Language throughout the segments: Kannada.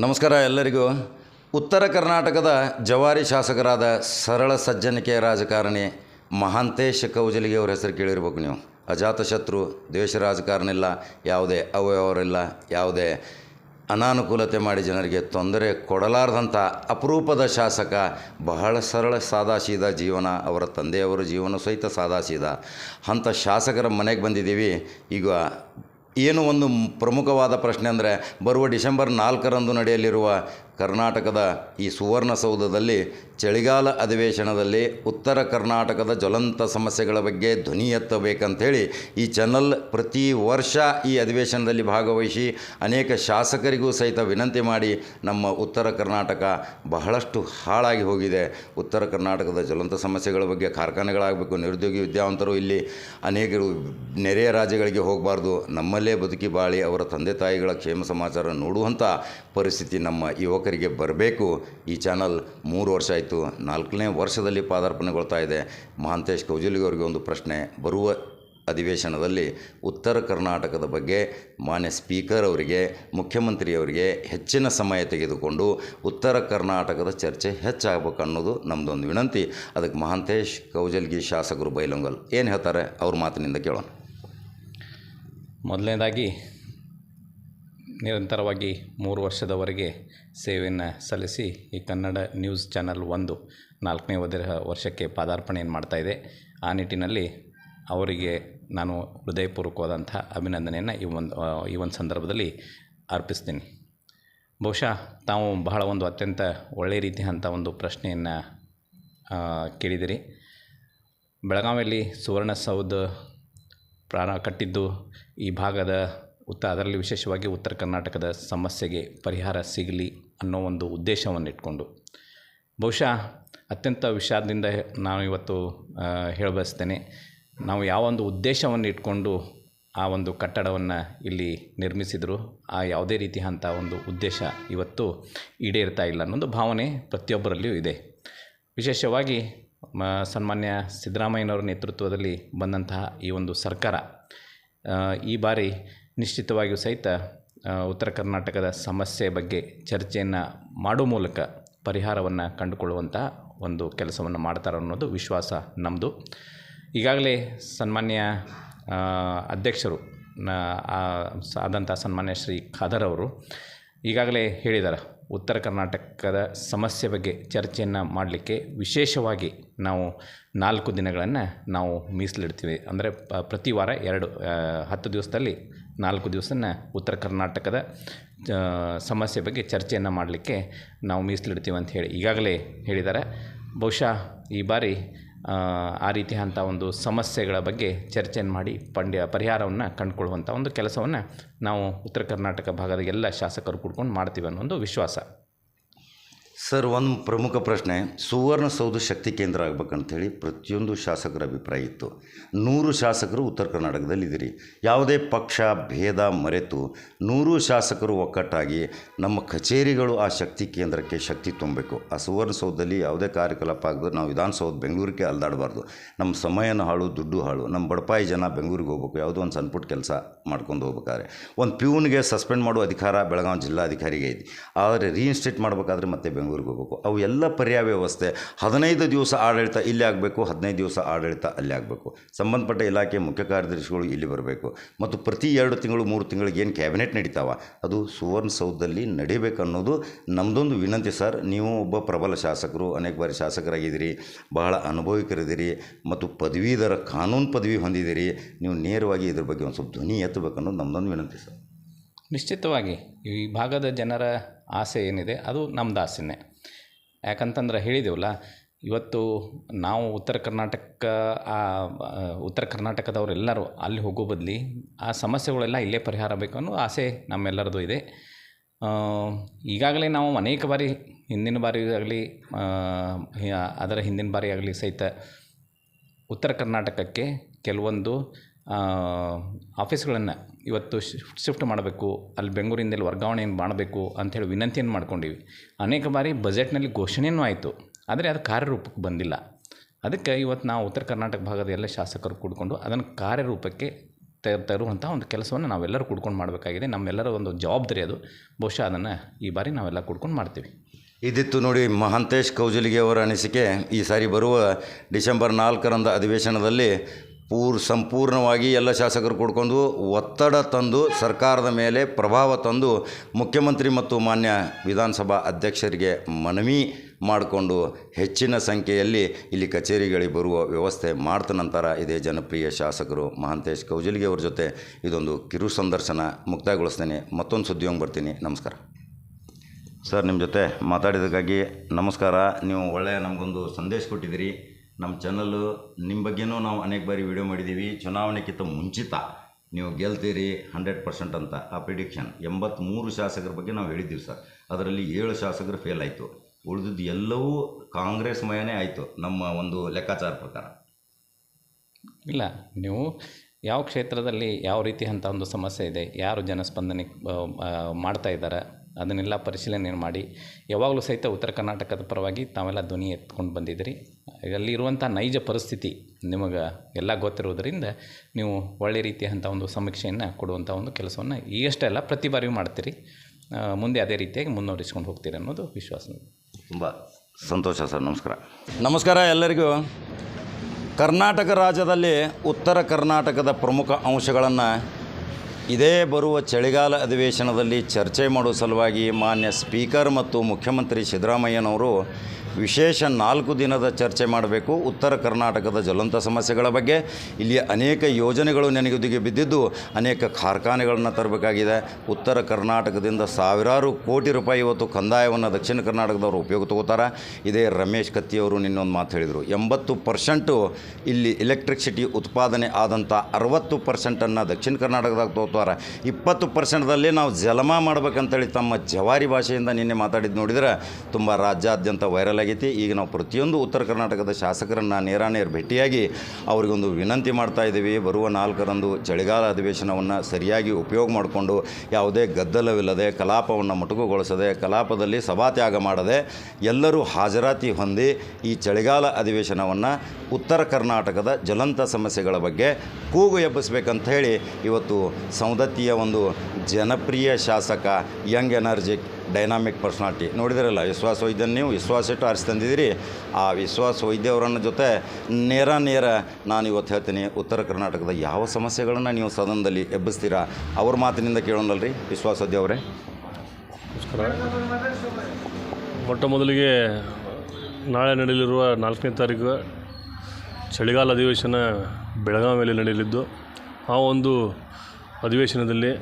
ನಮಸ್ಕಾರ ಎಲ್ಲರಿಗೂ. ಉತ್ತರ ಕರ್ನಾಟಕದ ಜವಾರಿ ಶಾಸಕರಾದ ಸರಳ ಸಜ್ಜನಿಕೆಯ ರಾಜಕಾರಣಿ ಮಹಾಂತೇಶ ಕೌಜಲಿಗೆ ಅವ್ರ ಹೆಸರು ಕೇಳಿರ್ಬೇಕು ನೀವು. ಅಜಾತಶತ್ರು ದ್ವೇಷ ರಾಜಕಾರಣ ಇಲ್ಲ ಯಾವುದೇ ಅವ್ಯವಹಾರಿಲ್ಲ ಯಾವುದೇ ಅನಾನುಕೂಲತೆ ಮಾಡಿ ಜನರಿಗೆ ತೊಂದರೆ ಕೊಡಲಾರ್ದಂಥ ಅಪರೂಪದ ಶಾಸಕ, ಬಹಳ ಸರಳ ಸಾದಾಸೀದ ಜೀವನ, ಅವರ ತಂದೆಯವರ ಜೀವನ ಸಹಿತ ಸಾದಾಸೀದ. ಅಂಥ ಶಾಸಕರ ಮನೆಗೆ ಬಂದಿದ್ದೀವಿ. ಈಗ ಏನು ಒಂದು ಪ್ರಮುಖವಾದ ಪ್ರಶ್ನೆ ಅಂದರೆ ಬರುವ ಡಿಸೆಂಬರ್ ನಾಲ್ಕರಂದು ನಡೆಯಲಿರುವ ಕರ್ನಾಟಕದ ಈ ಸುವರ್ಣಸೌಧದಲ್ಲಿ ಚಳಿಗಾಲ ಅಧಿವೇಶನದಲ್ಲಿ ಉತ್ತರ ಕರ್ನಾಟಕದ ಜ್ವಲಂತ ಸಮಸ್ಯೆಗಳ ಬಗ್ಗೆ ಧ್ವನಿ ಎತ್ತಬೇಕಂಥೇಳಿ ಈ ಚಾನಲ್ ಪ್ರತಿ ವರ್ಷ ಈ ಅಧಿವೇಶನದಲ್ಲಿ ಭಾಗವಹಿಸಿ ಅನೇಕ ಶಾಸಕರಿಗೂ ಸಹಿತ ವಿನಂತಿ ಮಾಡಿ ನಮ್ಮ ಉತ್ತರ ಕರ್ನಾಟಕ ಬಹಳಷ್ಟು ಹಾಳಾಗಿ ಹೋಗಿದೆ. ಉತ್ತರ ಕರ್ನಾಟಕದ ಜ್ವಲಂತ ಸಮಸ್ಯೆಗಳ ಬಗ್ಗೆ ಕಾರ್ಖಾನೆಗಳಾಗಬೇಕು, ನಿರುದ್ಯೋಗಿ ವಿದ್ಯಾವಂತರು ಇಲ್ಲಿ ಅನೇಕರು ನೆರೆಯ ರಾಜ್ಯಗಳಿಗೆ ಹೋಗಬಾರ್ದು, ನಮ್ಮಲ್ಲೇ ಬದುಕಿ ಬಾಳಿ, ಅವರ ತಂದೆ ತಾಯಿಗಳ ಕ್ಷೇಮ ಸಮಾಚಾರ ನೋಡುವಂಥ ಪರಿಸ್ಥಿತಿ ನಮ್ಮ ಯುವಕರಿಗೆ ಬರಬೇಕು. ಈ ಚಾನಲ್ ಮೂರು ವರ್ಷ ಆಯಿತು. ನಾಲ್ಕನೇ ವರ್ಷದಲ್ಲಿ ಪಾದಾರ್ಪಣೆಗೊಳ್ತಾ ಇದೆ. ಮಹಾಂತೇಶ್ ಕೌಜಲಿಗೆ ಅವರಿಗೆ ಒಂದು ಪ್ರಶ್ನೆ. ಬರುವ ಅಧಿವೇಶನದಲ್ಲಿ ಉತ್ತರ ಕರ್ನಾಟಕದ ಬಗ್ಗೆ ಮಾನ್ಯ ಸ್ಪೀಕರ್ ಅವರಿಗೆ ಮುಖ್ಯಮಂತ್ರಿಯವರಿಗೆ ಹೆಚ್ಚಿನ ಸಮಯ ತೆಗೆದುಕೊಂಡು ಉತ್ತರ ಕರ್ನಾಟಕದ ಚರ್ಚೆ ಹೆಚ್ಚಾಗಬೇಕು ಅನ್ನೋದು ನಮ್ಮದೊಂದು ವಿನಂತಿ. ಅದಕ್ಕೆ ಮಹಾಂತೇಶ್ ಕೌಜಲ್ಗಿ ಶಾಸಕರು ಬೈಲೊಂಗಲ್. ಏನು ಹೇಳ್ತಾರೆ? ಅವ್ರ ಮಾತಿನಿಂದ ಕೇಳೋಣ. ಮೊದಲನೇದಾಗಿ ನಿರಂತರವಾಗಿ ಮೂರು ವರ್ಷದವರೆಗೆ ಸೇವೆಯನ್ನು ಸಲ್ಲಿಸಿ ಈ ಕನ್ನಡ ನ್ಯೂಸ್ ಚಾನಲ್ ಒಂದು ನಾಲ್ಕನೇ ವದ, ವರ್ಷಕ್ಕೆ ಪಾದಾರ್ಪಣೆಯನ್ನು ಇದೆ, ಆ ನಿಟ್ಟಿನಲ್ಲಿ ಅವರಿಗೆ ನಾನು ಹೃದಯಪೂರ್ವಕವಾದಂಥ ಅಭಿನಂದನೆಯನ್ನು ಈ ಒಂದು ಈ ಒಂದು ಸಂದರ್ಭದಲ್ಲಿ ಅರ್ಪಿಸ್ತೀನಿ. ಬಹುಶಃ ತಾವು ಬಹಳ ಒಂದು ಅತ್ಯಂತ ಒಳ್ಳೆಯ ರೀತಿಯಂಥ ಒಂದು ಪ್ರಶ್ನೆಯನ್ನು ಕೇಳಿದಿರಿ. ಬೆಳಗಾವಿಯಲ್ಲಿ ಸುವರ್ಣಸೌಧ ಪ್ರಾಣ ಕಟ್ಟಿದ್ದು ಈ ಭಾಗದ ಉತ್ತ ಅದರಲ್ಲಿ ವಿಶೇಷವಾಗಿ ಉತ್ತರ ಕರ್ನಾಟಕದ ಸಮಸ್ಯೆಗೆ ಪರಿಹಾರ ಸಿಗಲಿ ಅನ್ನೋ ಒಂದು ಉದ್ದೇಶವನ್ನು ಇಟ್ಕೊಂಡು ಬಹುಶಃ ಅತ್ಯಂತ ವಿಷಾದದಿಂದ ನಾನು ಇವತ್ತು ಹೇಳಬಯಸ್ತೇನೆ ನಾವು ಯಾವ ಒಂದು ಉದ್ದೇಶವನ್ನು ಇಟ್ಕೊಂಡು ಆ ಒಂದು ಕಟ್ಟಡವನ್ನು ಇಲ್ಲಿ ನಿರ್ಮಿಸಿದರು, ಆ ಯಾವುದೇ ರೀತಿಯಂಥ ಒಂದು ಉದ್ದೇಶ ಇವತ್ತು ಈಡೇರ್ತಾ ಇಲ್ಲ ಅನ್ನೋದು ಭಾವನೆ ಪ್ರತಿಯೊಬ್ಬರಲ್ಲಿಯೂ ಇದೆ. ವಿಶೇಷವಾಗಿ, ಮ, ಸನ್ಮಾನ್ಯ ಸಿದ್ದರಾಮಯ್ಯನವರ ನೇತೃತ್ವದಲ್ಲಿ ಬಂದಂತಹ ಈ ಒಂದು ಸರ್ಕಾರ ಈ ಬಾರಿ ನಿಶ್ಚಿತವಾಗಿಯೂ ಸಹಿತ ಉತ್ತರ ಕರ್ನಾಟಕದ ಸಮಸ್ಯೆ ಬಗ್ಗೆ ಚರ್ಚೆಯನ್ನು ಮಾಡೋ ಮೂಲಕ ಪರಿಹಾರವನ್ನು ಕಂಡುಕೊಳ್ಳುವಂತಹ ಒಂದು ಕೆಲಸವನ್ನು ಮಾಡ್ತಾರೆ ಅನ್ನೋದು ವಿಶ್ವಾಸ ನಮ್ಮದು ಈಗಾಗಲೇ ಸನ್ಮಾನ್ಯ ಅಧ್ಯಕ್ಷರು ಆದಂಥ ಸನ್ಮಾನ್ಯ ಶ್ರೀ ಖಾದರ್ ಅವರು ಈಗಾಗಲೇ ಹೇಳಿದ್ದಾರೆ ಉತ್ತರ ಕರ್ನಾಟಕದ ಸಮಸ್ಯೆ ಬಗ್ಗೆ ಚರ್ಚೆಯನ್ನು ಮಾಡಲಿಕ್ಕೆ ವಿಶೇಷವಾಗಿ ನಾವು ನಾಲ್ಕು ದಿನಗಳನ್ನು ನಾವು ಮೀಸಲಿಡ್ತೀವಿ. ಅಂದರೆ ಪ್ರತಿ ವಾರ ಎರಡು ಹತ್ತು ದಿವಸದಲ್ಲಿ ನಾಲ್ಕು ದಿವಸನ ಉತ್ತರ ಕರ್ನಾಟಕದ ಸಮಸ್ಯೆ ಬಗ್ಗೆ ಚರ್ಚೆಯನ್ನು ಮಾಡಲಿಕ್ಕೆ ನಾವು ಮೀಸಲಿಡ್ತೀವಿ ಅಂತ ಹೇಳಿ ಈಗಾಗಲೇ ಹೇಳಿದ್ದಾರೆ ಬಹುಶಃ ಈ ಬಾರಿ ಆ, ರೀತಿ ಅಂಥ ಒಂದು ಸಮಸ್ಯೆಗಳ ಬಗ್ಗೆ ಚರ್ಚೆಯನ್ನು ಮಾಡಿ ಪಂಡ್ಯ ಪರಿಹಾರವನ್ನು ಕಂಡುಕೊಳ್ಳುವಂಥ ಒಂದು ಕೆಲಸವನ್ನು ನಾವು ಉತ್ತರ ಕರ್ನಾಟಕ ಭಾಗದ ಎಲ್ಲ ಶಾಸಕರು ಕೂಡ್ಕೊಂಡು ಮಾಡ್ತೀವಿ ಅನ್ನೋ ಒಂದು ವಿಶ್ವಾಸ. ಸರ್, ಒಂದು ಪ್ರಮುಖ ಪ್ರಶ್ನೆ. ಸುವರ್ಣಸೌಧ ಶಕ್ತಿ ಕೇಂದ್ರ ಆಗ್ಬೇಕಂಥೇಳಿ ಪ್ರತಿಯೊಂದು ಶಾಸಕರ ಅಭಿಪ್ರಾಯ ಇತ್ತು. ನೂರು ಶಾಸಕರು ಉತ್ತರ ಕರ್ನಾಟಕದಲ್ಲಿ ಇದ್ದೀರಿ. ಯಾವುದೇ ಪಕ್ಷ, ಭೇದ, ಮರೆತು ನೂರು ಶಾಸಕರು ಒಕ್ಕಟ್ಟಾಗಿ ನಮ್ಮ ಕಚೇರಿಗಳು ಆ ಶಕ್ತಿ ಕೇಂದ್ರಕ್ಕೆ ಶಕ್ತಿ ತುಂಬಬೇಕು. ಆ ಸುವರ್ಣಸೌಧದಲ್ಲಿ ಯಾವುದೇ ಕಾರ್ಯಕಲಾಪ ಆಗದೆ ನಾವು ವಿಧಾನಸೌಧ ಬೆಂಗಳೂರಿಗೆ ಅಲ್ದಾಡಬಾರ್ದು. ನಮ್ಮ ಸಮಯನ ಹಾಳು, ದುಡ್ಡು ಹಾಳು. ನಮ್ಮ ಬಡಪಾಯಿ ಜನ ಬೆಂಗಳೂರಿಗೆ ಹೋಗ್ಬೇಕು. ಯಾವುದೋ ಒಂದು ಸಣ್ಣಪುಟ್ಟ ಕೆಲಸ ಮಾಡ್ಕೊಂಡು ಹೋಗ್ಬೇಕಾದ್ರೆ. ಒಂದು ಪ್ಯೂನ್ಗೆ ಸಸ್ಪೆಂಡ್ ಮಾಡೋ ಅಧಿಕಾರ ಬೆಳಗಾವಿ ಜಿಲ್ಲಾಧಿಕಾರಿಗೆ ಇದೆ. ಆದರೆ ರೀಇನ್ಸ್ಟೇಟ್ ಮಾಡಬೇಕಾದ್ರೆ ಮತ್ತೆ ಬೆಂಗಳೂರಿಗೆ ಹೋಗಬೇಕು. ಅವು ಎಲ್ಲ ಪರ್ಯಾಯ ವ್ಯವಸ್ಥೆ. ಹದಿನೈದು ದಿವಸ ಆಡಳಿತ ಇಲ್ಲಿ ಆಗಬೇಕು, ಹದಿನೈದು ದಿವಸ ಆಡಳಿತ ಅಲ್ಲಿ ಆಗಬೇಕು. ಸಂಬಂಧಪಟ್ಟ ಇಲಾಖೆ ಮುಖ್ಯ ಕಾರ್ಯದರ್ಶಿಗಳು ಇಲ್ಲಿ ಬರಬೇಕು. ಮತ್ತು ಪ್ರತಿ ಎರಡು ತಿಂಗಳು, ಮೂರು ತಿಂಗಳಿಗೆ ಏನು ಕ್ಯಾಬಿನೆಟ್ ನಡೀತಾವ? ಅದು ಸುವರ್ಣಸೌಧದಲ್ಲಿ ನಡಿಬೇಕು ಅನ್ನೋದು ನಮ್ಮದೊಂದು ವಿನಂತಿ ಸರ್. ನೀವು ಒಬ್ಬ ಪ್ರಬಲ ಶಾಸಕರು, ಅನೇಕ ಬಾರಿ ಶಾಸಕರಾಗಿದ್ದೀರಿ, ಬಹಳ ಅನುಭವಿಕರಿದ್ದೀರಿ ಮತ್ತು ಪದವೀಧರ ಕಾನೂನು ಪದವಿ ಹೊಂದಿದ್ದೀರಿ. ನೀವು ನೇರವಾಗಿ ಇದ್ರ ಬಗ್ಗೆ ಒಂದು ಸ್ವಲ್ಪ ಧ್ವನಿ ಎತ್ತಬೇಕು ಅನ್ನೋದು ನಮ್ಮದೊಂದು ವಿನಂತಿ ಸರ್. ನಿಶ್ಚಿತವಾಗಿ ಈ ಭಾಗದ ಜನರ ಆಸೆ ಏನಿದೆ ಅದು ನಮ್ದು ಆಸೆನೇ. ಯಾಕಂತಂದ್ರೆ ಹೇಳಿದೆವಲ್ಲ, ಇವತ್ತು ನಾವು ಉತ್ತರ ಕರ್ನಾಟಕ, ಆ ಉತ್ತರ ಕರ್ನಾಟಕದವರೆಲ್ಲರೂ ಅಲ್ಲಿ ಹೋಗೋ ಬದಲಿ ಆ ಸಮಸ್ಯೆಗಳೆಲ್ಲ ಇಲ್ಲೇ ಪರಿಹಾರ ಬೇಕು ಅನ್ನೋ ಆಸೆ ನಮ್ಮೆಲ್ಲರದು ಇದೆ. ಈಗಾಗಲೇ ನಾವು ಅನೇಕ ಬಾರಿ ಹಿಂದಿನ ಬಾರಿ ಆಗಲಿ ಅದರ ಹಿಂದಿನ ಬಾರಿ ಆಗಲಿ ಸಹಿತ ಉತ್ತರ ಕರ್ನಾಟಕಕ್ಕೆ ಕೆಲವೊಂದು ಆಫೀಸ್ಗಳನ್ನು ಇವತ್ತು ಶಿಫ್ಟ್ ಶಿಫ್ಟ್ ಮಾಡಬೇಕು, ಅಲ್ಲಿ ಬೆಂಗಳೂರಿಂದ ಇಲ್ಲಿ ವರ್ಗಾವಣೆಯನ್ನು ಮಾಡಬೇಕು ಅಂಥೇಳಿ ವಿನಂತಿಯನ್ನು ಮಾಡ್ಕೊಂಡಿವಿ. ಅನೇಕ ಬಾರಿ ಬಜೆಟ್ನಲ್ಲಿ ಘೋಷಣೆಯೂ ಆಯಿತು, ಆದರೆ ಅದು ಕಾರ್ಯರೂಪಕ್ಕೆ ಬಂದಿಲ್ಲ. ಅದಕ್ಕೆ ಇವತ್ತು ನಾವು ಉತ್ತರ ಕರ್ನಾಟಕ ಭಾಗದ ಎಲ್ಲ ಶಾಸಕರು ಕೂಡಿಕೊಂಡು ಅದನ್ನು ಕಾರ್ಯರೂಪಕ್ಕೆ ತ, ತರುವಂಥ ಒಂದು ಕೆಲಸವನ್ನು ನಾವೆಲ್ಲರೂ ಕೂಡ್ಕೊಂಡು ಮಾಡಬೇಕಾಗಿದೆ. ನಮ್ಮೆಲ್ಲರ ಒಂದು ಜವಾಬ್ದಾರಿ ಅದು. ಬಹುಶಃ ಅದನ್ನು ಈ ಬಾರಿ ನಾವೆಲ್ಲ ಕೂಡ್ಕೊಂಡು ಮಾಡ್ತೀವಿ. ಇದಿತ್ತು ನೋಡಿ ಮಹಾಂತೇಶ್ ಕೌಜಲಿಗೆ ಅವರ ಅನಿಸಿಕೆ. ಈ ಸಾರಿ ಬರುವ ಡಿಸೆಂಬರ್ ನಾಲ್ಕರಂದ ಅಧಿವೇಶನದಲ್ಲಿ ಪೂರ್ ಸಂಪೂರ್ಣವಾಗಿ ಎಲ್ಲ ಶಾಸಕರು ಕೂಡ್ಕೊಂಡು ಒತ್ತಡ ತಂದು ಸರ್ಕಾರದ ಮೇಲೆ ಪ್ರಭಾವ ತಂದು ಮುಖ್ಯಮಂತ್ರಿ ಮತ್ತು ಮಾನ್ಯ ವಿಧಾನಸಭಾ ಅಧ್ಯಕ್ಷರಿಗೆ ಮನವಿ ಮಾಡಿಕೊಂಡು ಹೆಚ್ಚಿನ ಸಂಖ್ಯೆಯಲ್ಲಿ ಇಲ್ಲಿ ಕಚೇರಿಗಳಿಗೆ ಬರುವ ವ್ಯವಸ್ಥೆ ಮಾಡ್ತ ನಂತರ ಇದೇ ಜನಪ್ರಿಯ ಶಾಸಕರು ಮಹಾಂತೇಶ್ ಕೌಜಲಿಗೆ ಅವ್ರ ಜೊತೆ ಇದೊಂದು ಕಿರು ಸಂದರ್ಶನ ಮುಕ್ತಾಯಗೊಳಿಸ್ತೇನೆ. ಮತ್ತೊಂದು ಸುದ್ದಿಯೊಂಗೆ ಬರ್ತೀನಿ. ನಮಸ್ಕಾರ. ಸರ್, ನಿಮ್ಮ ಜೊತೆ ಮಾತಾಡಿದ್ದಕ್ಕಾಗಿ ನಮಸ್ಕಾರ. ನೀವು ಒಳ್ಳೆಯ ನಮಗೊಂದು ಸಂದೇಶ ಕೊಟ್ಟಿದ್ದೀರಿ. ನಮ್ಮ ಚಾನಲ್ಲು ನಿಮ್ಮ ಬಗ್ಗೆನೂ ನಾವು ಅನೇಕ ಬಾರಿ ವಿಡಿಯೋ ಮಾಡಿದ್ದೀವಿ ಚುನಾವಣೆಗಿಂತ ಮುಂಚಿತ ನೀವು ಗೆಲ್ತೀರಿ ಹಂಡ್ರೆಡ್ ಪರ್ಸೆಂಟ್ ಅಂತ ಆ ಪ್ರಿಡಿಕ್ಷನ್ ಎಂಬತ್ತ್ಮೂರು ಶಾಸಕರ ಬಗ್ಗೆ ನಾವು ಹೇಳಿದ್ದೀವಿ ಸರ್. ಅದರಲ್ಲಿ ಏಳು ಶಾಸಕರು ಫೇಲ್ ಆಯಿತು. ಉಳಿದಿದ್ದು ಎಲ್ಲವೂ ಕಾಂಗ್ರೆಸ್ ಮಯನೇ ಆಯಿತು ನಮ್ಮ ಒಂದು ಲೆಕ್ಕಾಚಾರ ಪ್ರಕಾರ. ಇಲ್ಲ, ನೀವು ಯಾವ ಕ್ಷೇತ್ರದಲ್ಲಿ ಯಾವ ರೀತಿ ಅಂತ ಒಂದು ಸಮಸ್ಯೆ ಇದೆ, ಯಾರು ಜನಸ್ಪಂದನೆ ಮಾಡ್ತಾ ಇದ್ದಾರೆ ಅದನ್ನೆಲ್ಲ ಪರಿಶೀಲನೆ ಮಾಡಿ. ಯಾವಾಗಲೂ ಸಹಿತ ಉತ್ತರ ಕರ್ನಾಟಕದ ಪರವಾಗಿ ತಾವೆಲ್ಲ ಧ್ವನಿ ಎತ್ಕೊಂಡು ಬಂದಿದ್ದೀರಿ. ಅಲ್ಲಿರುವಂಥ ನೈಜ ಪರಿಸ್ಥಿತಿ ನಿಮಗೆ ಎಲ್ಲ ಗೊತ್ತಿರುವುದರಿಂದ ನೀವು ಒಳ್ಳೆ ರೀತಿಯಂಥ ಒಂದು ಸಮೀಕ್ಷೆಯನ್ನು ಕೊಡುವಂಥ ಒಂದು ಕೆಲಸವನ್ನು ಈಗಷ್ಟೇ ಅಲ್ಲ ಪ್ರತಿ ಬಾರಿಯೂ ಮಾಡ್ತೀರಿ. ಮುಂದೆ ಅದೇ ರೀತಿಯಾಗಿ ಮುನ್ನೋರಿಸ್ಕೊಂಡು ಹೋಗ್ತೀರಿ ಅನ್ನೋದು ವಿಶ್ವಾಸ ತುಂಬ ಸಂತೋಷ ಸರ್ ನಮಸ್ಕಾರ. ನಮಸ್ಕಾರ ಎಲ್ಲರಿಗೂ. ಕರ್ನಾಟಕ ರಾಜ್ಯದಲ್ಲಿ ಉತ್ತರ ಕರ್ನಾಟಕದ ಪ್ರಮುಖ ಅಂಶಗಳನ್ನು ಇದೇ ಬರುವ ಚಳಿಗಾಲ ಅಧಿವೇಶನದಲ್ಲಿ ಚರ್ಚೆ ಮಾಡುವ ಸಲುವಾಗಿ ಮಾನ್ಯ ಸ್ಪೀಕರ್ ಮತ್ತು ಮುಖ್ಯಮಂತ್ರಿ ಸಿದ್ದರಾಮಯ್ಯನವರು ವಿಶೇಷ ನಾಲ್ಕು ದಿನದ ಚರ್ಚೆ ಮಾಡಬೇಕು ಉತ್ತರ ಕರ್ನಾಟಕದ ಜ್ವಲಂತ ಸಮಸ್ಯೆಗಳ ಬಗ್ಗೆ. ಇಲ್ಲಿ ಅನೇಕ ಯೋಜನೆಗಳು ನೆನೆಗುದಿಗೆ ಬಿದ್ದಿದ್ದು ಅನೇಕ ಕಾರ್ಖಾನೆಗಳನ್ನು ತರಬೇಕಾಗಿದೆ. ಉತ್ತರ ಕರ್ನಾಟಕದಿಂದ ಸಾವಿರಾರು ಕೋಟಿ ರೂಪಾಯಿ ಇವತ್ತು ಕಂದಾಯವನ್ನು ದಕ್ಷಿಣ ಕರ್ನಾಟಕದವರು ಉಪಯೋಗ ತಗೋತಾರೆ. ಇದೇ ರಮೇಶ್ ಕತ್ತಿಯವರು ನಿನ್ನೊಂದು ಮಾತು ಹೇಳಿದರು. ಎಂಬತ್ತು ಪರ್ಸೆಂಟು ಇಲ್ಲಿ ಎಲೆಕ್ಟ್ರಿಸಿಟಿ ಉತ್ಪಾದನೆ ಆದಂಥ ಅರವತ್ತು ಪರ್ಸೆಂಟನ್ನು ದಕ್ಷಿಣ ಕರ್ನಾಟಕದಾಗ ತಗೋತಾರೆ. ಇಪ್ಪತ್ತು ಪರ್ಸೆಂಟ್ದಲ್ಲಿ ನಾವು ಜಲಮ ಮಾಡ್ಬೇಕಂತೇಳಿ ತಮ್ಮ ಜವಾರಿ ಭಾಷೆಯಿಂದ ನಿನ್ನೆ ಮಾತಾಡಿದ್ದು ನೋಡಿದ್ರೆ ತುಂಬ ರಾಜ್ಯಾದ್ಯಂತ ವೈರಲ್ ಆಗೈತಿ ಈಗ ನಾವು ಪ್ರತಿಯೊಂದು ಉತ್ತರ ಕರ್ನಾಟಕದ ಶಾಸಕರನ್ನು ನೇರಾನೇರ್ ಭೇಟಿಯಾಗಿ ಅವರಿಗೊಂದು ವಿನಂತಿ ಮಾಡ್ತಾ ಇದ್ದೀವಿ. ಬರುವ ನಾಲ್ಕರಂದು ಚಳಿಗಾಲ ಅಧಿವೇಶನವನ್ನು ಸರಿಯಾಗಿ ಉಪಯೋಗ ಮಾಡಿಕೊಂಡು ಯಾವುದೇ ಗದ್ದಲವಿಲ್ಲದೆ, ಕಲಾಪವನ್ನು ಮೊಟಕುಗೊಳಿಸದೆ, ಕಲಾಪದಲ್ಲಿ ಸಭಾತ್ಯಾಗ ಮಾಡದೆ ಎಲ್ಲರೂ ಹಾಜರಾತಿ ಹೊಂದಿ ಈ ಚಳಿಗಾಲ ಅಧಿವೇಶನವನ್ನು ಉತ್ತರ ಕರ್ನಾಟಕದ ಜ್ವಲಂತ ಸಮಸ್ಯೆಗಳ ಬಗ್ಗೆ ಕೂಗು ಎಬ್ಬಿಸಬೇಕಂತ ಹೇಳಿ ಇವತ್ತು ಸೌದತ್ತಿಯ ಒಂದು ಜನಪ್ರಿಯ ಶಾಸಕ ಯಂಗ್ ಎನರ್ಜಿಕ್ ಡೈನಾಮಿಕ್ ಪರ್ಸ್ನಾಲ್ಟಿ. ನೋಡಿದಿರಲ್ಲ, ವಿಶ್ವಾಸ ವೈದ್ಯನ ನೀವು, ವಿಶ್ವಾಸ ಇಟ್ಟು ಆರಿಸಿ ತಂದಿದ್ದೀರಿ. ಆ ವಿಶ್ವಾಸ ವೈದ್ಯವರನ್ನ ಜೊತೆ ನೇರ ನೇರ ನಾನು ಇವತ್ತು ಹೇಳ್ತೀನಿ, ಉತ್ತರ ಕರ್ನಾಟಕದ ಯಾವ ಸಮಸ್ಯೆಗಳನ್ನು ನೀವು ಸದನದಲ್ಲಿ ಎಬ್ಬಿಸ್ತೀರಾ? ಅವ್ರ ಮಾತಿನಿಂದ ಕೇಳೋಣಲ್ರಿ ವಿಶ್ವಾಸ ವೈದ್ಯ ಅವರೇ. ನಮಸ್ಕಾರ. ಮೊಟ್ಟ ಮೊದಲಿಗೆ ನಾಳೆ ನಡೆಯಲಿರುವ ನಾಲ್ಕನೇ ತಾರೀಕು ಚಳಿಗಾಲ ಅಧಿವೇಶನ ಬೆಳಗಾವಿಯಲ್ಲಿ ನಡೆಯಲಿದ್ದು, ಆ ಒಂದು ಅಧಿವೇಶನದಲ್ಲಿ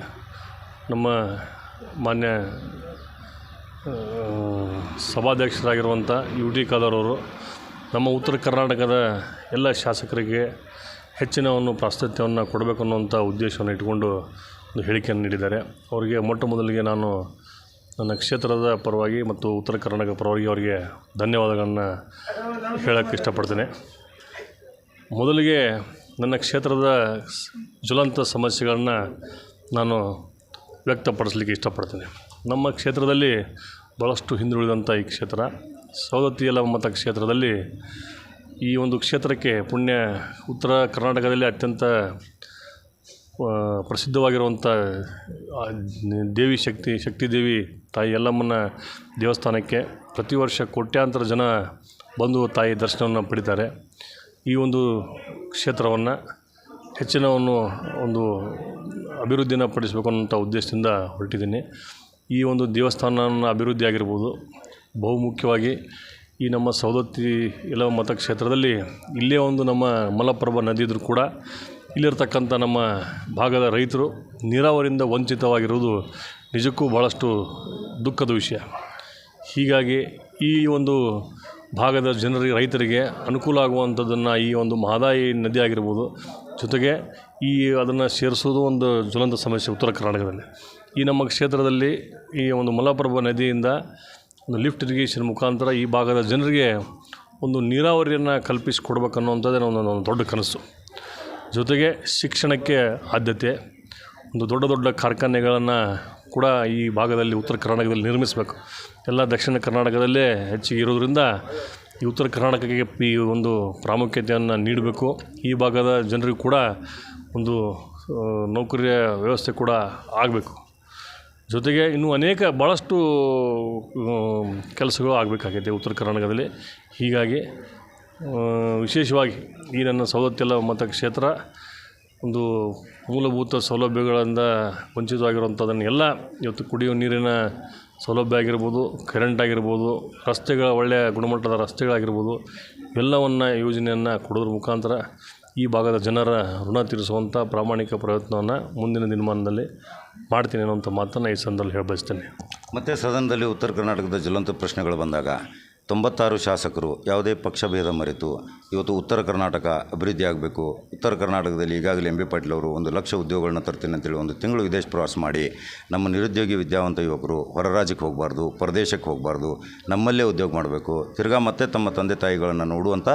ನಮ್ಮ ಮಾನ್ಯ ಸಭಾಧ್ಯಕ್ಷರಾಗಿರುವಂಥ ಯು ಟಿ ಖಾದರ್ ಅವರು ನಮ್ಮ ಉತ್ತರ ಕರ್ನಾಟಕದ ಎಲ್ಲ ಶಾಸಕರಿಗೆ ಹೆಚ್ಚಿನ ಒಂದು ಪ್ರಾಶಸ್ತ್ಯವನ್ನು ಕೊಡಬೇಕು ಅನ್ನುವಂಥ ಉದ್ದೇಶವನ್ನು ಇಟ್ಕೊಂಡು ಒಂದು ಹೇಳಿಕೆಯನ್ನು ನೀಡಿದ್ದಾರೆ. ಅವರಿಗೆ ಮೊಟ್ಟ ಮೊದಲಿಗೆ ನಾನು ನನ್ನ ಕ್ಷೇತ್ರದ ಪರವಾಗಿ ಮತ್ತು ಉತ್ತರ ಕರ್ನಾಟಕ ಪರವಾಗಿ ಅವರಿಗೆ ಧನ್ಯವಾದಗಳನ್ನು ಹೇಳೋಕ್ಕೆ ಇಷ್ಟಪಡ್ತೇನೆ. ಮೊದಲಿಗೆ ನನ್ನ ಕ್ಷೇತ್ರದ ಜ್ವಲಂತ ಸಮಸ್ಯೆಗಳನ್ನು ನಾನು ವ್ಯಕ್ತಪಡಿಸಲಿಕ್ಕೆ ಇಷ್ಟಪಡ್ತೇನೆ. ನಮ್ಮ ಕ್ಷೇತ್ರದಲ್ಲಿ ಭಾಳಷ್ಟು ಹಿಂದುಳಿದಂಥ ಈ ಕ್ಷೇತ್ರ. ಸವದತ್ತಿ ಮತ ಕ್ಷೇತ್ರದಲ್ಲಿ ಈ ಒಂದು ಕ್ಷೇತ್ರಕ್ಕೆ ಪುಣ್ಯ ಉತ್ತರ ಕರ್ನಾಟಕದಲ್ಲಿ ಅತ್ಯಂತ ಪ್ರಸಿದ್ಧವಾಗಿರುವಂಥ ದೇವಿ ಶಕ್ತಿ ಶಕ್ತಿ ದೇವಿ ತಾಯಿ ಯಲ್ಲಮ್ಮನ ದೇವಸ್ಥಾನಕ್ಕೆ ಪ್ರತಿ ವರ್ಷ ಕೋಟ್ಯಾಂತರ ಜನ ಬಂದು ತಾಯಿ ದರ್ಶನವನ್ನು ಪಡಿತಾರೆ. ಈ ಒಂದು ಕ್ಷೇತ್ರವನ್ನು ಹೆಚ್ಚಿನವನ್ನು ಒಂದು ಅಭಿವೃದ್ಧಿನ ಪಡಿಸಬೇಕು ಅನ್ನೋಂಥ ಉದ್ದೇಶದಿಂದ ಹೊರಟಿದ್ದೀನಿ. ಈ ಒಂದು ದೇವಸ್ಥಾನನ ಅಭಿವೃದ್ಧಿ ಆಗಿರ್ಬೋದು. ಬಹುಮುಖ್ಯವಾಗಿ ಈ ನಮ್ಮ ಸವದತ್ತಿ ಎಲ್ಲ ಮತಕ್ಷೇತ್ರದಲ್ಲಿ ಇಲ್ಲೇ ಒಂದು ನಮ್ಮ ಮಲಪ್ರಭಾ ನದಿ ಇದ್ದರೂ ಕೂಡ ಇಲ್ಲಿರ್ತಕ್ಕಂಥ ನಮ್ಮ ಭಾಗದ ರೈತರು ನೀರಾವರಿಯಿಂದ ವಂಚಿತವಾಗಿರುವುದು ನಿಜಕ್ಕೂ ಭಾಳಷ್ಟು ದುಃಖದ ವಿಷಯ. ಹೀಗಾಗಿ ಈ ಒಂದು ಭಾಗದ ಜನರಿಗೆ, ರೈತರಿಗೆ ಅನುಕೂಲ ಆಗುವಂಥದ್ದನ್ನು ಈ ಒಂದು ಮಹದಾಯಿ ನದಿ ಆಗಿರ್ಬೋದು. ಜೊತೆಗೆ ಈ ಅದನ್ನು ಸೇರಿಸೋದು ಒಂದು ಜ್ವಲಂತ ಸಮಸ್ಯೆ ಉತ್ತರ ಕರ್ನಾಟಕದಲ್ಲಿ. ಈ ನಮ್ಮ ಕ್ಷೇತ್ರದಲ್ಲಿ ಈ ಒಂದು ಮಲಪ್ರಭಾ ನದಿಯಿಂದ ಒಂದು ಲಿಫ್ಟ್ ಇರಿಗೇಷನ್ ಮುಖಾಂತರ ಈ ಭಾಗದ ಜನರಿಗೆ ಒಂದು ನೀರಾವರಿಯನ್ನು ಕಲ್ಪಿಸಿಕೊಡ್ಬೇಕನ್ನುವಂಥದ್ದೇ ನನ್ನ ಒಂದು ದೊಡ್ಡ ಕನಸು. ಜೊತೆಗೆ ಶಿಕ್ಷಣಕ್ಕೆ ಆದ್ಯತೆ, ಒಂದು ದೊಡ್ಡ ದೊಡ್ಡ ಕಾರ್ಖಾನೆಗಳನ್ನು ಕೂಡ ಈ ಭಾಗದಲ್ಲಿ ಉತ್ತರ ಕರ್ನಾಟಕದಲ್ಲಿ ನಿರ್ಮಿಸಬೇಕು. ಎಲ್ಲ ದಕ್ಷಿಣ ಕರ್ನಾಟಕದಲ್ಲೇ ಹೆಚ್ಚಿಗೆ ಇರೋದರಿಂದ ಈ ಉತ್ತರ ಕರ್ನಾಟಕಕ್ಕೆ ಈ ಒಂದು ಪ್ರಾಮುಖ್ಯತೆಯನ್ನು ನೀಡಬೇಕು. ಈ ಭಾಗದ ಜನರಿಗೂ ಕೂಡ ಒಂದು ನೌಕರಿಯ ವ್ಯವಸ್ಥೆ ಕೂಡ ಆಗಬೇಕು. ಜೊತೆಗೆ ಇನ್ನೂ ಅನೇಕ ಭಾಳಷ್ಟು ಕೆಲಸಗಳು ಆಗಬೇಕಾಗಿದೆ ಉತ್ತರ ಕರ್ನಾಟಕದಲ್ಲಿ. ಹೀಗಾಗಿ ವಿಶೇಷವಾಗಿ ಈ ನನ್ನ ಸವಲತ್ತೆಲ್ಲ ಮತಕ್ಷೇತ್ರ, ಒಂದು ಮೂಲಭೂತ ಸೌಲಭ್ಯಗಳಿಂದ ವಂಚಿತವಾಗಿರುವಂಥದ್ದನ್ನು ಎಲ್ಲ ಇವತ್ತು ಕುಡಿಯುವ ನೀರಿನ ಸೌಲಭ್ಯ ಆಗಿರ್ಬೋದು ಕರೆಂಟ್ ಆಗಿರ್ಬೋದು, ರಸ್ತೆಗಳ ಒಳ್ಳೆಯ ಗುಣಮಟ್ಟದ ರಸ್ತೆಗಳಾಗಿರ್ಬೋದು, ಎಲ್ಲವನ್ನು ಯೋಜನೆಯನ್ನು ಕೊಡೋದ್ರ ಮುಖಾಂತರ ಈ ಭಾಗದ ಜನರ ಋಣ ತೀರಿಸುವಂಥ ಪ್ರಾಮಾಣಿಕ ಪ್ರಯತ್ನವನ್ನು ಮುಂದಿನ ದಿನಮಾನದಲ್ಲಿ ಮಾಡ್ತೀನಿ ಅನ್ನೋಂಥ ಮಾತನ್ನು ಈ ಸಂದರ್ಭದಲ್ಲಿ ಹೇಳ ಬಯಸ್ತೇನೆ. ಮತ್ತು ಸದನದಲ್ಲಿ ಉತ್ತರ ಕರ್ನಾಟಕದ ಜ್ವಲಂತ ಪ್ರಶ್ನೆಗಳು ಬಂದಾಗ ತೊಂಬತ್ತಾರು ಶಾಸಕರು ಯಾವುದೇ ಪಕ್ಷಭೇದ ಮರೆತು ಇವತ್ತು ಉತ್ತರ ಕರ್ನಾಟಕ ಅಭಿವೃದ್ಧಿ ಆಗಬೇಕು. ಉತ್ತರ ಕರ್ನಾಟಕದಲ್ಲಿ ಈಗಾಗಲೇ ಎಂ ಬಿ ಪಾಟೀಲ್ ಅವರು ಒಂದು ಲಕ್ಷ ಉದ್ಯೋಗಗಳನ್ನ ತರ್ತೀನಿ ಅಂತೇಳಿ ಒಂದು ತಿಂಗಳು ವಿದೇಶ ಪ್ರವಾಸ ಮಾಡಿ ನಮ್ಮ ನಿರುದ್ಯೋಗಿ ವಿದ್ಯಾವಂತ ಯುವಕರು ಹೊರ ರಾಜ್ಯಕ್ಕೆ ಹೋಗಬಾರ್ದು, ಪ್ರದೇಶಕ್ಕೆ ಹೋಗಬಾರ್ದು, ನಮ್ಮಲ್ಲೇ ಉದ್ಯೋಗ ಮಾಡಬೇಕು. ತಿರ್ಗಾ ಮತ್ತೆ ತಮ್ಮ ತಂದೆ ತಾಯಿಗಳನ್ನು ನೋಡುವಂಥ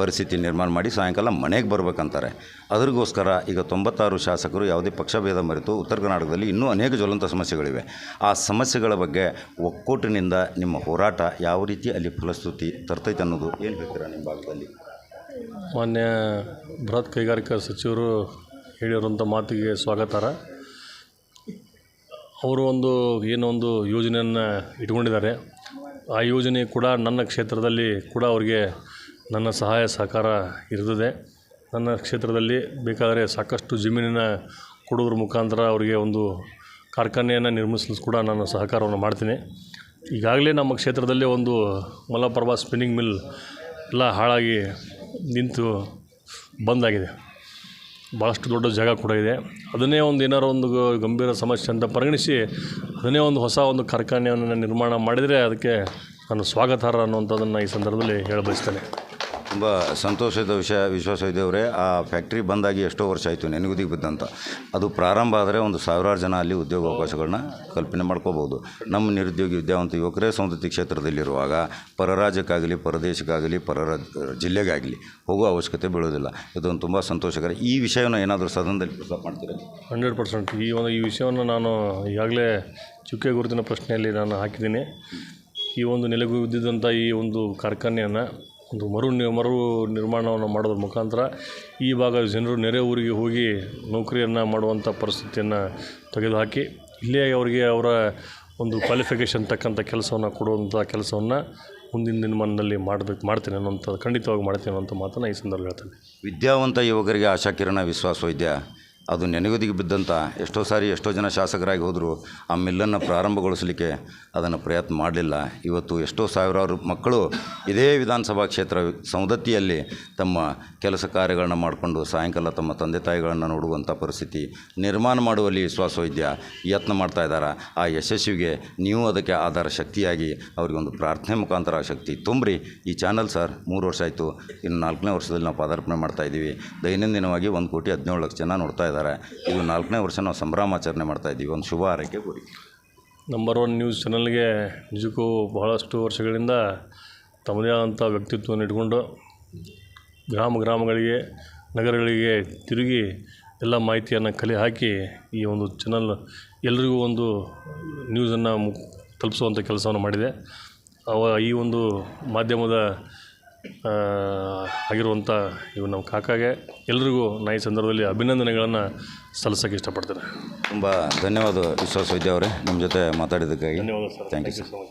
ಪರಿಸ್ಥಿತಿ ನಿರ್ಮಾಣ ಮಾಡಿ ಸಾಯಂಕಾಲ ಮನೆಗೆ ಬರಬೇಕಂತಾರೆ. ಅದರಿಗೋಸ್ಕರ ಈಗ ತೊಂಬತ್ತಾರು ಶಾಸಕರು ಯಾವುದೇ ಪಕ್ಷಭೇದ ಮರೆತು ಉತ್ತರ ಕರ್ನಾಟಕದಲ್ಲಿ ಇನ್ನೂ ಅನೇಕ ಜ್ವಲಂತ ಸಮಸ್ಯೆಗಳಿವೆ. ಆ ಸಮಸ್ಯೆಗಳ ಬಗ್ಗೆ ಒಕ್ಕೂಟಿನಿಂದ ನಿಮ್ಮ ಹೋರಾಟ ಯಾವ ರೀತಿ ಅಲ್ಲಿ ಫಲಶ್ರುತಿ ತರ್ತೈತೆ ಅನ್ನೋದು ಏನು ಹೇಳ್ತೀರಾ ನಿಮ್ಮ ಭಾಗದಲ್ಲಿ? ಮಾನ್ಯ ಬೃಹತ್ ಕೈಗಾರಿಕಾ ಸಚಿವರು ಹೇಳಿರುವಂಥ ಮಾತಿಗೆ ಸ್ವಾಗತಾರ. ಅವರು ಒಂದು ಏನೋ ಒಂದು ಯೋಜನೆಯನ್ನು ಇಟ್ಕೊಂಡಿದ್ದಾರೆ. ಆ ಯೋಜನೆ ಕೂಡ ನನ್ನ ಕ್ಷೇತ್ರದಲ್ಲಿ ಕೂಡ ಅವರಿಗೆ ನನ್ನ ಸಹಾಯ ಸಹಕಾರ ಇರ್ತದೆ ನನ್ನ ಕ್ಷೇತ್ರದಲ್ಲಿ ಬೇಕಾದರೆ ಸಾಕಷ್ಟು ಜಮೀನಿನ ಕೊಡೋದ್ರ ಮುಖಾಂತರ ಅವರಿಗೆ ಒಂದು ಕಾರ್ಖಾನೆಯನ್ನು ನಿರ್ಮಿಸಲು ಕೂಡ ನಾನು ಸಹಕಾರವನ್ನು ಮಾಡ್ತೀನಿ. ಈಗಾಗಲೇ ನಮ್ಮ ಕ್ಷೇತ್ರದಲ್ಲಿ ಒಂದು ಮಲಪ್ರಭಾ ಸ್ಪಿನ್ನಿಂಗ್ ಮಿಲ್ ಎಲ್ಲ ಹಾಳಾಗಿ ನಿಂತು ಬಂದಾಗಿದೆ. ಭಾಳಷ್ಟು ದೊಡ್ಡ ಜಾಗ ಕೂಡ ಇದೆ. ಅದನ್ನೇ ಒಂದು ಏನಾರು ಒಂದು ಗಂಭೀರ ಸಮಸ್ಯೆ ಅಂತ ಪರಿಗಣಿಸಿ ಅದನ್ನೇ ಒಂದು ಹೊಸ ಒಂದು ಕಾರ್ಖಾನೆಯನ್ನು ನಿರ್ಮಾಣ ಮಾಡಿದರೆ ಅದಕ್ಕೆ ನಾನು ಸ್ವಾಗತಾರ್ಹ ಅನ್ನುವಂಥದ್ದನ್ನು ಈ ಸಂದರ್ಭದಲ್ಲಿ ಹೇಳ ಬಯಸ್ತೇನೆ ತುಂಬ ಸಂತೋಷದ ವಿಷಯ ವಿಶ್ವಾಸವಿದ್ದವರೇ ಆ ಫ್ಯಾಕ್ಟ್ರಿ ಬಂದಾಗಿ ಎಷ್ಟೋ ವರ್ಷ ಆಯಿತು, ನೆನಗುದಿಗೆ ಬಿದ್ದಂತ. ಅದು ಪ್ರಾರಂಭ ಆದರೆ ಒಂದು ಸಾವಿರಾರು ಜನ ಅಲ್ಲಿ ಉದ್ಯೋಗ ಅವಕಾಶಗಳನ್ನ ಕಲ್ಪನೆ ಮಾಡ್ಕೋಬೋದು. ನಮ್ಮ ನಿರುದ್ಯೋಗಿ ವಿದ್ಯಾವಂತ ಯುವಕರೇ ಸಂಸ್ಕೃತಿ ಕ್ಷೇತ್ರದಲ್ಲಿರುವಾಗ ಪರ ರಾಜ್ಯಕ್ಕಾಗಲಿ ಪರದೇಶಕ್ಕಾಗಲಿ ಪರ ಜಿಲ್ಲೆಗಾಗಲಿ ಹೋಗೋ ಅವಶ್ಯಕತೆ ಬೀಳೋದಿಲ್ಲ. ಇದೊಂದು ತುಂಬ ಸಂತೋಷಕರ. ಈ ವಿಷಯವನ್ನು ಏನಾದರೂ ಸದನದಲ್ಲಿ ಪ್ರಸ್ತಾಪ ಮಾಡ್ತೀರಾ? Hundred percent. ಈ ಒಂದು, ಈ ವಿಷಯವನ್ನು ನಾನು ಈಗಾಗಲೇ ಚುಕ್ಕೆ ಗುರುತಿನ ಪ್ರಶ್ನೆಯಲ್ಲಿ ನಾನು ಹಾಕಿದ್ದೀನಿ. ಈ ಒಂದು ನೆಲೆಗುದ್ದಿದ್ದಂಥ ಈ ಒಂದು ಕಾರ್ಖಾನೆಯನ್ನು ಒಂದು ಮರು ಮರು ನಿರ್ಮಾಣವನ್ನು ಮಾಡೋದ್ರ ಮುಖಾಂತರ ಈ ಭಾಗದ ಜನರು ನೆರೆ ಊರಿಗೆ ಹೋಗಿ ನೌಕರಿಯನ್ನು ಮಾಡುವಂಥ ಪರಿಸ್ಥಿತಿಯನ್ನು ತೆಗೆದುಹಾಕಿ, ಇಲ್ಲೇ ಅವರಿಗೆ ಅವರ ಒಂದು ಕ್ವಾಲಿಫಿಕೇಷನ್ ತಕ್ಕಂಥ ಕೆಲಸವನ್ನು ಕೊಡುವಂಥ ಕೆಲಸವನ್ನು ಮುಂದಿನ ದಿನಮಾನದಲ್ಲಿ ಮಾಡಬೇಕು ಮಾಡ್ತೀನಿ ಅನ್ನೋಂಥ ಖಂಡಿತವಾಗಿ ಮಾಡ್ತೀನಿ ಅನ್ನೋಂಥ ಮಾತನ್ನು ಈ ಸಂದರ್ಭ ಹೇಳ್ತೇನೆ. ವಿದ್ಯಾವಂತ ಯುವಕರಿಗೆ ಆಶಾಕಿರಣ ವಿಶ್ವಾಸವೈದ್ಯ ಅದು ನೆನೆಗುದಿಗೆ ಬಿದ್ದಂಥ ಎಷ್ಟೋ ಸಾರಿ ಎಷ್ಟೋ ಜನ ಶಾಸಕರಾಗಿ ಹೋದರೂ ಆ ಮಿಲ್ಲನ್ನು ಪ್ರಾರಂಭಗೊಳಿಸಲಿಕ್ಕೆ ಅದನ್ನು ಪ್ರಯತ್ನ ಮಾಡಲಿಲ್ಲ. ಇವತ್ತು ಎಷ್ಟೋ ಸಾವಿರಾರು ಮಕ್ಕಳು ಇದೇ ವಿಧಾನಸಭಾ ಕ್ಷೇತ್ರ ಸೌದತ್ತಿಯಲ್ಲಿ ತಮ್ಮ ಕೆಲಸ ಕಾರ್ಯಗಳನ್ನು ಮಾಡಿಕೊಂಡು ಸಾಯಂಕಾಲ ತಮ್ಮ ತಂದೆ ತಾಯಿಗಳನ್ನು ನೋಡುವಂಥ ಪರಿಸ್ಥಿತಿ ನಿರ್ಮಾಣ ಮಾಡುವಲ್ಲಿ ವಿಶ್ವಾಸವೈದ್ಯ? ಯತ್ನ ಮಾಡ್ತಾ ಇದ್ದಾರೆ? ಆ ಯಶಸ್ವಿಗೆ ನೀವು ಅದಕ್ಕೆ ಆಧಾರ ಶಕ್ತಿಯಾಗಿ ಅವರಿಗೊಂದು ಪ್ರಾರ್ಥನೆ ಮುಖಾಂತರ ಶಕ್ತಿ ತುಂಬ್ರಿ. ಈ ಚಾನಲ್ ಸರ್, ಮೂರು ವರ್ಷ ಆಯಿತು. ಇನ್ನು ನಾಲ್ಕನೇ ವರ್ಷದಲ್ಲಿ ನಾವು ಪಾದಾರ್ಪಣೆ ಮಾಡ್ತಾ ಇದ್ದೀವಿ. ದೈನಂದಿನವಾಗಿ ಒಂದು ಕೋಟಿ ಹದಿನೇಳು ಲಕ್ಷ ಜನ ನೋಡ್ತಾ ಇದ್ದಾರೆ. ಇದು ನಾಲ್ಕನೇ ವರ್ಷ ನಾವು ಸಂಭ್ರಮಾಚರಣೆ ಮಾಡ್ತಾ ಇದ್ದೀವಿ. ಒಂದು ಶುಭ ಕೋರಿ. ನಂಬರ್ ಒನ್ ನ್ಯೂಸ್ ಚಾನಲ್ಗೆ ನಿಜಕ್ಕೂ ಬಹಳಷ್ಟು ವರ್ಷಗಳಿಂದ ತಮ್ಮದೇ ಆದಂಥ ವ್ಯಕ್ತಿತ್ವವನ್ನು ಇಟ್ಕೊಂಡು ಗ್ರಾಮ ಗ್ರಾಮಗಳಿಗೆ, ನಗರಗಳಿಗೆ ತಿರುಗಿ ಎಲ್ಲ ಮಾಹಿತಿಯನ್ನು ಕಲೆ ಹಾಕಿ ಈ ಒಂದು ಚಾನಲ್ ಎಲ್ರಿಗೂ ಒಂದು ನ್ಯೂಸನ್ನು ತಲುಪಿಸುವಂಥ ಕೆಲಸವನ್ನು ಮಾಡಿದೆ. ಅವ ಈ ಒಂದು ಮಾಧ್ಯಮದ ಆಗಿರುವಂಥ ಇವು ನಮ್ಮ ಕಾಕಾಗೆ ಎಲ್ರಿಗೂ ನಾ ಈ ಸಂದರ್ಭದಲ್ಲಿ ಅಭಿನಂದನೆಗಳನ್ನು ಸಲ್ಲಿಸೋಕೆ ಇಷ್ಟಪಡ್ತೇನೆ. ತುಂಬ ಧನ್ಯವಾದ ವಿಶ್ವಾಸವೈದ್ಯ ಅವರೇ ನಮ್ಮ ಜೊತೆ ಮಾತಾಡಿದ್ದಕ್ಕಾಗಿ. ಧನ್ಯವಾದ sir. Thank you thank you so much